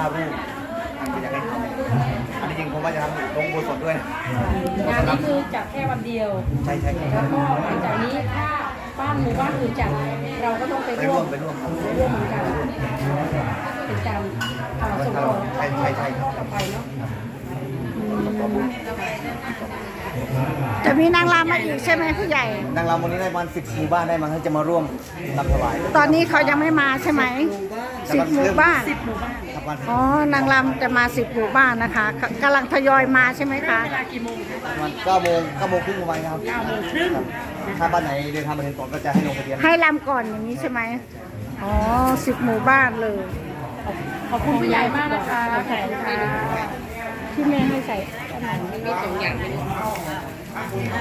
ภาพรูปที่อยากให้ทำอันนี้จริงผมว่าจะทำลงโบสถด้วยงานนี้คือจัดแค่วันเดียว ใช่ใช่คแล้รัวบก็หลังจากนี้ถ้าบ้านหมู่บ้านอื่นจัดเราก็ต้องไปไปร่ร่ววมมไปร่วมครับไปร่วมเหมือนกันเป็นการเอ่อส่งต่อใช่ใช่ใช่ครับต่อไปเนาะ จะมีนางรำมาอีกใช่ไหมผู้ใหญ่ นางรำวันนี้ได้ประมาณสิบหมู่บ้านได้มั้งที่จะมาร่วมรับถวายตอนนี้เขายังไม่มาใช่ไหมสิบหมู่บ้านหมู่บ้านครับวันอ๋อนางรำจะมาสิบหมู่บ้านนะคะกกำลังทยอยมาใช่ไหมคะเวลากี่โมงคะ ประมาณเก้าโมงเก้าโมงครึ่งประมาณครับเก้าโมงครึ่งครับถ้าบ้านไหนเดินทางมาถึงก่อนก็จะให้ลงทะเบียนให้รำก่อนอย่างนี้ใช่ไหมอ๋อสิบหมู่บ้านเลย ขอบคุณผู้ใหญ่มากนะคะขอบคุณค่ะที่แม่ให้ใส่อันไหน มีสองอย่างเป็น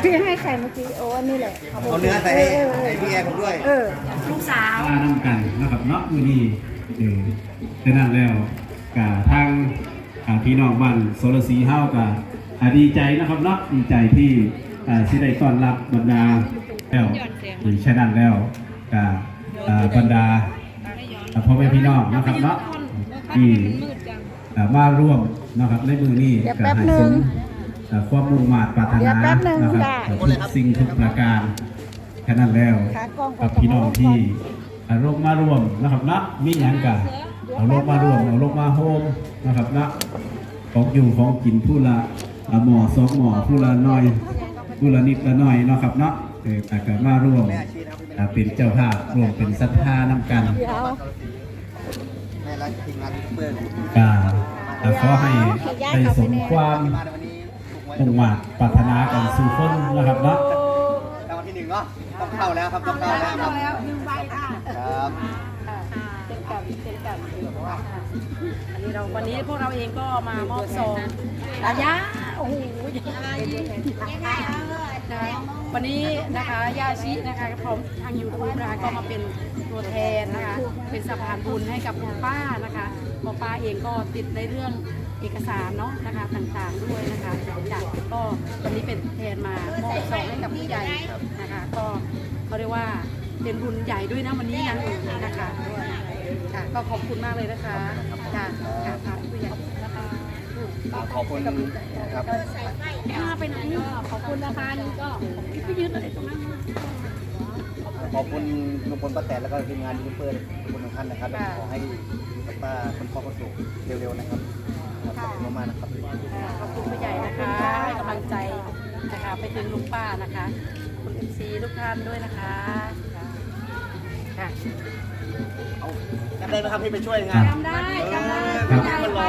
ที่ให้ใส่เมื่อกี้โอ้อันนี้แหละเอาเนื้อใส่ให้ให้พี่แอร์ผมด้วย เออลูกสาวมาน้ำกันนะครับเนาะมือนี้เออฉะนั้นแล้วกาทางอ่าพี่น้องบ้านโซลสีเฮากาอ่าดีใจนะครับเนาะดีใจที่อ่าที่ได้ต้อนรับบรรดาแล้วหรือฉะนั้นแล้วกาอ่าบรรดาอ่าพ่อแม่พี่น้องนะครับเนาะที่อ่า มาร่วมนะครับในมือนี้เดี๋ยวก็แป๊บให้หนึ่สงมอ่าความมุ่งมา่ปรารถเดี๋ยนาวแป๊บหนึ่งนะครับได้ทุกสิ่งทุกประการแค่นั้นแล้วขากล้องก่อนกับพี่น้องที่เอารมณ์มารวมนะครับนะมีอย่างกันเอารมณ์มารวมเอารมณ์มาโฮมนะครับนะของอยู่ของกินผู้ละอ่าหมอสองหมอผู้ละน้อยผู้ละนิดละน้อยเนาะครับเนาะเออแต่ก็มาร่วมอ่าเป็นเจ้าภาพร่วมเป็นศรัทธานำกันเดี๋ยว และทีมงานยูทูบเบอร์กาอ่าขอให้ได้สมความมาในวันนี้ถูกไว้มุ่งมั่นปรารถนากันสู่คนนะครับเนาะรางวัลที่หนึ่งเนาะต้องเข้าแล้วครับต้องเข้าแล้วครับครับเป็นกับเป็นกับอันนี้เราวันนี้พวกเราเองก็มามอบซองระยะโอ้โห นะคะวันนี้นะคะยาชินะคะพร้อมทางยูทูบนะคะก็มาเป็นตัวแทนนะคะเป็นสะพานบุญให้กับคุณป้านะคะเพราะป้าเองก็ติดในเรื่องเอกสารเนาะนะคะต่างๆด้วยนะคะจากก็วันนี้เป็นแทนมามอบซองให้กับผู้ใหญ่นะคะก็เขาเรียกว่าเป็นบุญใหญ่ด้วยนะวันนี้นะนะคะด้วยค่ะก็ขอบคุณมากเลยนะคะค่ะค่ะค่ะผู้ใหญ่ ขอบคุณครับอ่าไปไหนขอบคุณนะคะนี่ก็พี่ยืนอะไรตรงนั้นขอบคุณลุงพลป้าแตนแล้วก็ทีมงานยูทูบเบอร์ทุกคนทุกท่านนะครับแล้วก็ขอให้อยู่กับป้าคนพ่อคนสุขเร็วๆนะครับครับขอบคุณมากๆนะครับขอบคุณผู้ใหญ่นะคะให้กำลังใจนะคะไปถึงลุงป้านะคะ คุณเอ็มซีทุกท่านด้วยนะคะค่ะจำได้ไหมครับที่ไปช่วยงานจำได้จำได้ครับผู้ใหญ่ไป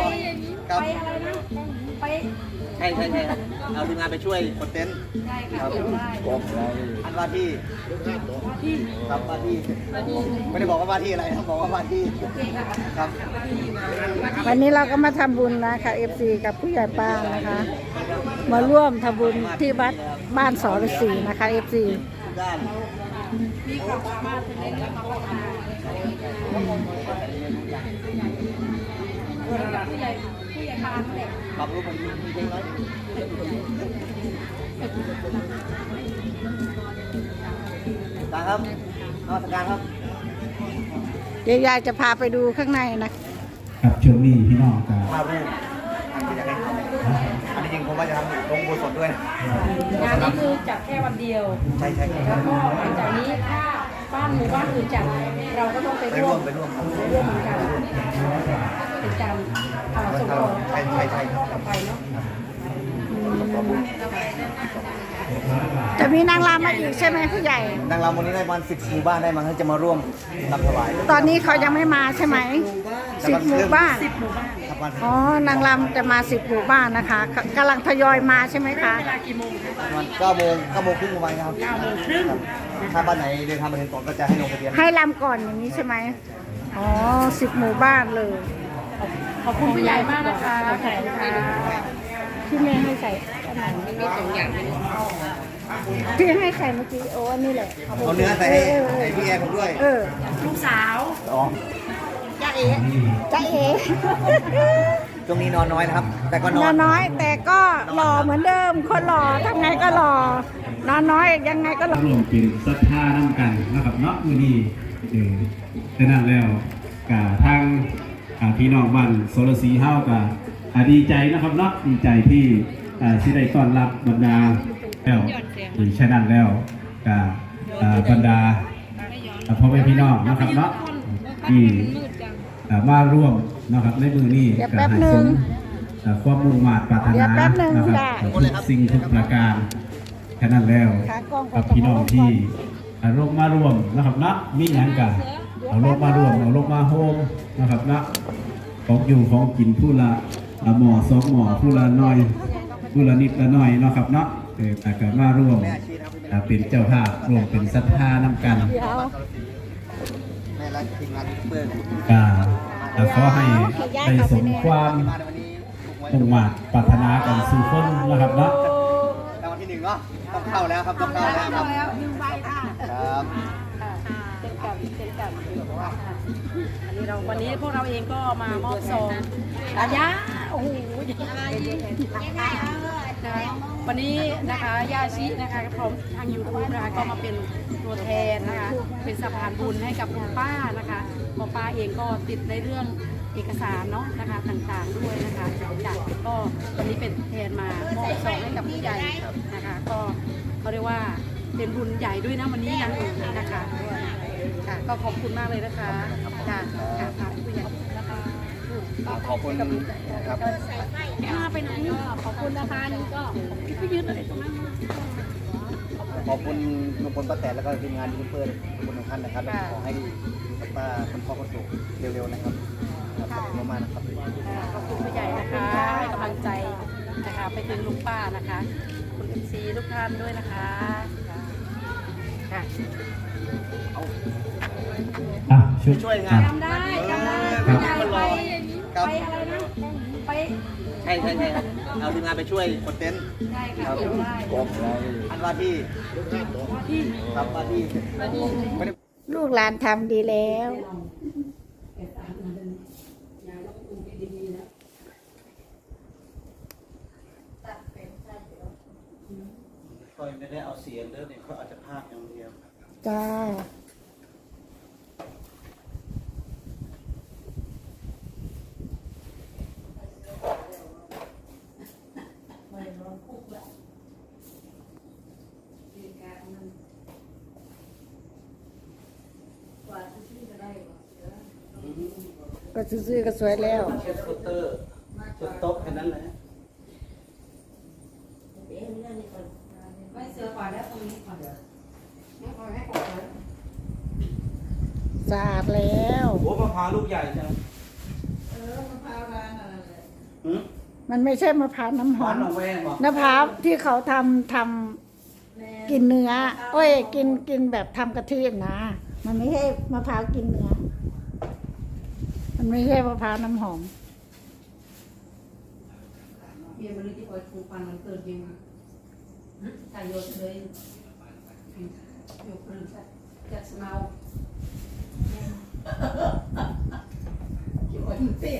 ครับ ไปอะไรนะ ไปใช่ใช่ใช่ครับเอาทีมงานไปช่วยคนเต็นท์ใช่ค่ะครับจำได้อันว่าที่ที่ครับว่าที่ ไม่ได้บอกว่าว่าที่อะไรครับบอกว่าว่าที่ครับวันนี้เราก็มาทำบุญนะคะเอฟซีกับผู้ใหญ่ป้างนะคะ มาร่วมทำบุญที่วัดบ้านสอฤษีนะคะเอฟซีทุกด้านมีความสามารถถึงได้มาพัฒนา ผู้ใหญ่ผู้ใหญ่พานเด็กปรับรู้ผมมีเพลงน้อยตาครับนมัสการครับ เดี๋ยวยายจะพาไปดูข้างในนะครับช่วงนี้พี่น้องกาภาพรูปอยากให้ทำอันนี้จริงผมว่าจะทำลงโบสถด้วยงานนี้คือจัดแค่วันเดียว ใช่ใช่แล้วก็หลังจากนี้ถ้าบ้านหมู่บ้านอื่นจัดเราก็ต้องไปร่วมไปร่วมไปร่วมเหมือนกัน เป็นการเอ่อส่งต่อใช่ใช่ใช่ครับต่อไปเนาะจะมีนางรำมาอีกใช่ไหมผู้ใหญ่ นางรำวันนี้ได้ประมาณสิบหมู่บ้านได้มั้งที่จะมาร่วมรับถวายตอนนี้เขายังไม่มาใช่ไหมสิบหมู่บ้านสิบหมู่บ้านครับวันอ๋อนางรำจะมาสิบหมู่บ้านนะคะกกำลังทยอยมาใช่ไหมคะเวลากี่โมงคะประมาณเก้าโมงเก้าโมงครึ่งประมาณครับเก้าโมงครึ่งครับถ้าบ้านไหนเดินทางมาถึงก่อนก็จะให้ลงทะเบียนให้รำก่อนอย่างนี้ใช่ไหมอ๋อสิบหมู่บ้านเลย ขอบคุณผู้ใหญ่มากนะคะขอบคุณค่ะที่แม่ให้ใส่อันไหนมีสองอย่างเป็นที่ให้ใส่เมื่อกี้โอ้อันนี้แหละเอาเนื้อใส่ให้ให้พี่แอร์ผมด้วย เออ ลูกสาวอ๋อจ้าเอ๋จ้าเอ๋ช่วงนี้นอนน้อยนะครับ แต่ก็นนออนนน้อย แต่ก็หล่อเหมือนเดิม คนหล่อทำไงก็หล่อนอนน้อยยังไงก็หล่อร่วมเป็นศรัทธานำกันนะครับเนาะมือนี้เออฉะนั้นแล้วกาทางอ่า พี่น้องบ้านโซลสีเฮาก็อ่าดีใจนะครับเนาะดีใจที่อ่าที่ได้ต้อนรับบรรดาแล้วหรือใช่นั่นแล้วก็อ่าบรรดาอ่าพ่อแม่พี่น้องนะครับเนาะที่อ่ามาร่วมนะครับในมือนี้เดี๋ยวก็แป๊บให้หนึ่สงมอ่าความมุ่งมา่ปรารถเดี๋ยนาวแป๊บหนึ่งนะครับจ้ะทุกสิ่งทุกประการแค่นั้นแล้วขากล้องกับพี่น้องที่อารมณ์มาร่วมนะครับนะมีหยังกันเอาลงมาร่วมเอาลงมาโฮมนะครับนะ ของอยู่ของกินผู้ละละหมอสองหมอผู้ละน้อยผู้ละนิดละน้อยเนาะครับเนาะเออแต่ก็มาร่วมแม่อาชีพนะครับพี่อ่าเป็นเจ้าภาพร่วมเป็นศรัทธานำกันเดี๋ยวแม่และทีมงานยูทูบเบอร์ทุกก็อ่าขอให้ได้สมความที่มาในวันนี้ถูกไว้มุ่งมั่นปรารถนากันสู่คนนะครับเนาะรางวัลที่หนึ่งเนาะต้องเข้าแล้วครับต้องเข้าแล้วครับแล้วหนึ่งใบค่ะครับ อันนี้เราวันนี้พวกเราเองก็มามอบซองอายาโอ้โหวันนี้นะคะยาชินะคะพร้อมทางยูทูบนะคะก็มาเป็นตัวแทนนะคะ เป็นสะพานบุญให้กับคุณป้านะคะเพราะป้าเองก็ติดในเรื่องเอกสารเนาะนะคะต่างๆด้วยนะคะจากก็วันนี้เป็นแทนมามอบซองให้กับผู้ใหญ่นะคะ ก็เขาเรียกว่าเป็นบุญใหญ่ด้วยนะวันนี้ยังนะคะ ค่ะก็ขอบคุณมากเลยนะคะค่ะค่ะค่ะผู้ใหญ่นะคะขอบคุณครับมาไปไหนขอบคุณนะคะนี่ก็ไปยืนอะไรตรงนั้นขอบคุณลุงพลป้าแตนแล้วก็ทีมงานยูทูบเบอร์ทุกคนทุกท่านนะครับขอให้คุณป้าคุณพ่อคุณสุขเร็วๆนะครับครับขอบคุณมากๆนะครับขอบคุณผู้ใหญ่นะคะให้กำลังใจนะคะไปถึงลุงป้านะคะ คุณเอ็มซีทุกท่านด้วยนะคะค่ะ อะชุดช่วยงาอะนจำได้จำได้ผู้ใหญ่ไปไปอะไรนะไปใช่ใช่ใช่ครับเอาทีมงานไปช่วยกดเต็นท์ได้ค่ะจำได้อันว่าที่ที่ครับว่าที่ไม่ได้ลูกหลานทำดีแล้ว ก็ไม่ได้เอาเสียงเด้อเนี่ยเขาอาจจะภาพอย่างเดียวจ้า ก็ซื้อๆก็สวยแล้วเช็ดสกูตเตอร์เช็ดโต๊ะแค่นั้นแหละ ไม่เสือก่อนแล้วตรงนี้ก่อนไม่คอยให้ก่อนเลยสะอาดแล้วโอ้มะพร้าวลูกใหญ่จังมันไม่ใช่มะพร้าวน้ำหหอวานมหนองแวงเหรอมะพร้าวที่เขาทำทำกินเนื้อโอ้ยกินกินแบบทำกะทินะ มันไม่ใช่มะพร้าวกินเนื้อ มันไม่ใช่มะพร้าวน้ำหอม เบียร์บริที่คอยคูปันมันเกิดยังตายโยนเลยโยกเลยจัดส มาเกี่ยวกับเต้นเลย